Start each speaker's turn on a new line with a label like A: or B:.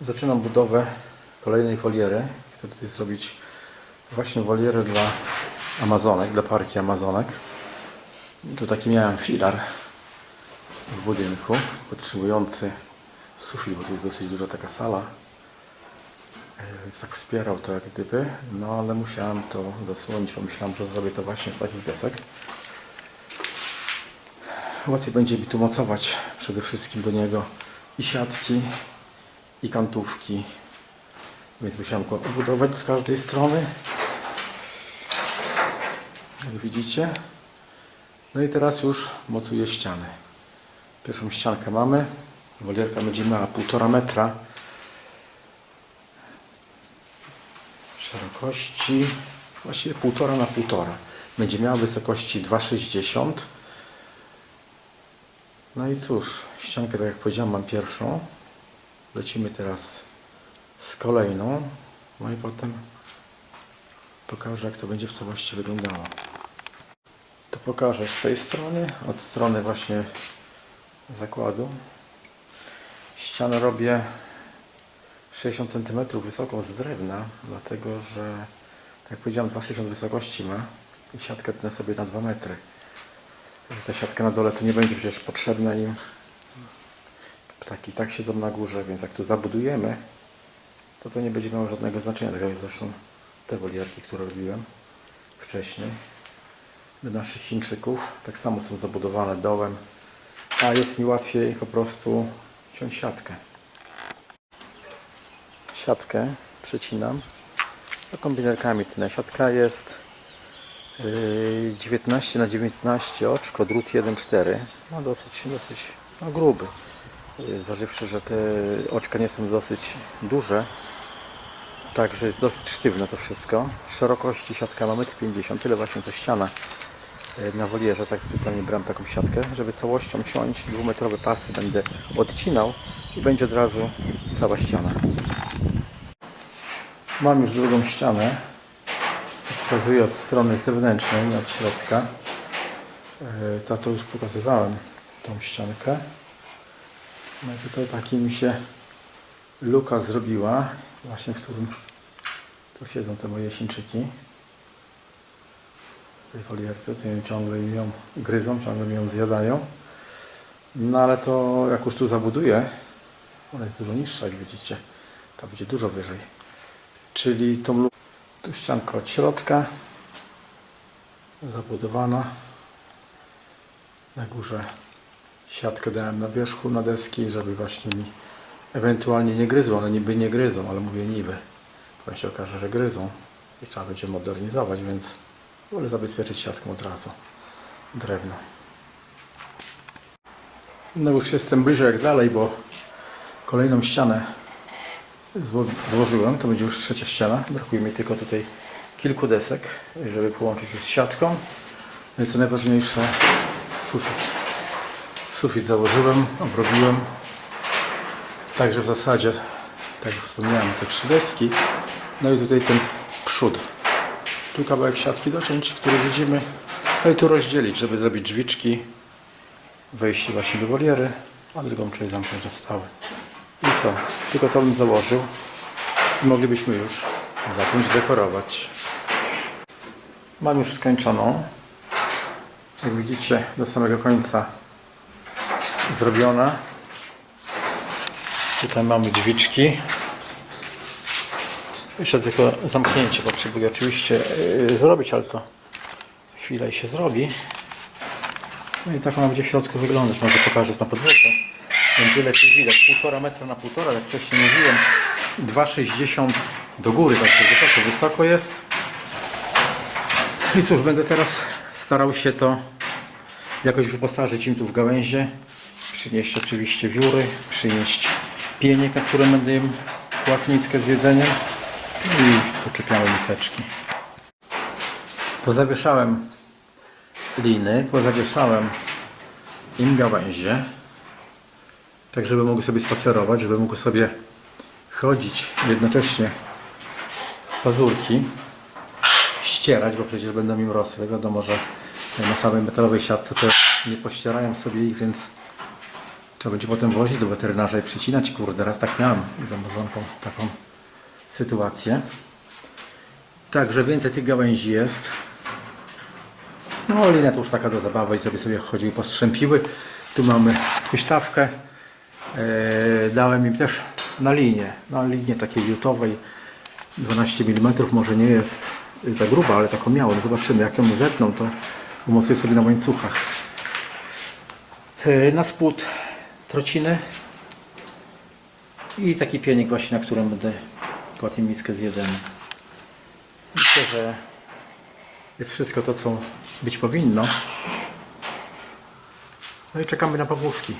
A: Zaczynam budowę kolejnej woliery. Chcę tutaj zrobić właśnie wolierę dla Amazonek, dla parki Amazonek. Tu taki miałem filar w budynku, potrzebujący sufit, bo tu jest dosyć duża taka sala. E, Więc tak wspierał to jak gdyby, no ale musiałem to zasłonić. Pomyślałem, że zrobię to właśnie z takich desek. Łatwiej będzie mi tu mocować przede wszystkim do niego i siatki, i kantówki. Więc musiałem go obudować z każdej strony. Jak widzicie. No i teraz już mocuję ściany. Pierwszą ściankę mamy. Wolierka będzie miała 1,5 metra szerokości właściwie 1,5 na 1,5. Będzie miała wysokości 2,60 no i cóż, ściankę, tak jak powiedziałem, mam pierwszą. Lecimy teraz z kolejną. No i potem pokażę, jak to będzie w całości wyglądało. To pokażę z tej strony, od strony właśnie zakładu. Ścianę robię 60 cm wysoką z drewna, dlatego że, tak jak powiedziałem, 2,60 wysokości ma i siatkę tnę sobie na 2 metry ta siatka na dole tu nie będzie przecież potrzebna im. Ptaki tak siedzą na górze, więc jak tu zabudujemy, to to nie będzie miało żadnego znaczenia. Tak jak zresztą te wolierki, które robiłem wcześniej. Do naszych Chińczyków tak samo są zabudowane dołem, a jest mi łatwiej po prostu ciąć siatkę. Siatkę przecinam. To kombinerkami tnę. Siatka jest Yy, 19 na 19 oczko, drut 1,4 no dosyć, dosyć no gruby Yy, zważywszy, że te oczka nie są dosyć duże także jest dosyć sztywne to wszystko. Szerokości siatka ma 1,50 m tyle właśnie co ściana. Yy, na wolierze, tak specjalnie brałem taką siatkę żeby całością ciąć dwumetrowe pasy. Będę odcinał i będzie od razu cała ściana. Mam już drugą ścianę. Pokazuję od strony zewnętrznej, od środka. Yy, To, to już pokazywałem, tą ściankę. No i tutaj taki mi się luka zrobiła, właśnie w którym tu siedzą te moje Chińczyki. W tej folierce, ciągle mi ją gryzą, ciągle mi ją zjadają. No ale to jak już tu zabuduję, ona jest dużo niższa, jak widzicie. Ta będzie dużo wyżej. Czyli tą tu ścianka od środka zabudowana. Na górze siatkę dałem na wierzchu na deski, żeby właśnie mi ewentualnie nie gryzły. One niby nie gryzą, ale mówię niby. Potem się okaże, że gryzą i trzeba będzie modernizować, więc wolę zabezpieczyć siatką od razu drewno. No już jestem bliżej jak dalej, bo kolejną ścianę zło- złożyłem. To będzie już trzecia ściana. Brakuje mi tylko tutaj kilku desek, żeby połączyć już z siatką. No i co najważniejsze, sufit. Sufit założyłem, obrobiłem. Także w zasadzie, tak jak wspomniałem, te trzy deski. No i tutaj ten przód. Tu kawałek siatki dociąć, który widzimy. No i tu rozdzielić, żeby zrobić drzwiczki, wejście właśnie do woliery, a drugą część zamknąć na stałe. I co? Tylko to bym założył i moglibyśmy już zacząć dekorować. Mam już skończoną. Jak widzicie, do samego końca zrobiona. Tutaj mamy drzwiczki. Jeszcze tylko zamknięcie potrzebuję oczywiście yy, zrobić, ale to chwilę i się zrobi. No i tak ona będzie w środku wyglądać. Może pokażę na podłodze. Będzie lepiej widać. 1,5 metra na 1,5, jak wcześniej mówiłem. 2,60 do góry, także wysoko, wysoko jest. I cóż, będę teraz starał się to jakoś wyposażyć im tu w gałęzie. Przynieść oczywiście wióry, przynieść pieniek, na którym będę im kładł z jedzeniem. I poczepiamy miseczki. Pozawieszałem liny, pozawieszałem im gałęzie, tak żeby mogły sobie spacerować, żeby mogły sobie chodzić jednocześnie pazurki, ścierać, bo przecież będą im rosły. Wiadomo, że na samej metalowej siatce to nie pościerają sobie ich, więc Trzeba będzie potem wozić do weterynarza i przycinać. Kurde, raz tak miałem z Amazonką taką sytuację. Także więcej tych gałęzi jest. No, linia to już taka do zabawy i sobie sobie chodziły po strzępiły. Tu mamy huśtawkę. Eee, dałem im też na linię, na linię takiej jutowej 12 mm może nie jest za gruba, ale taką miałem. Zobaczymy jak ją zetną, to umocuję sobie na łańcuchach. Eee, na spód trociny i taki pienik właśnie, na którym będę kładł miskę z jedzeniem. Myślę, że jest wszystko to, co być powinno. No i czekamy na pawłuszki.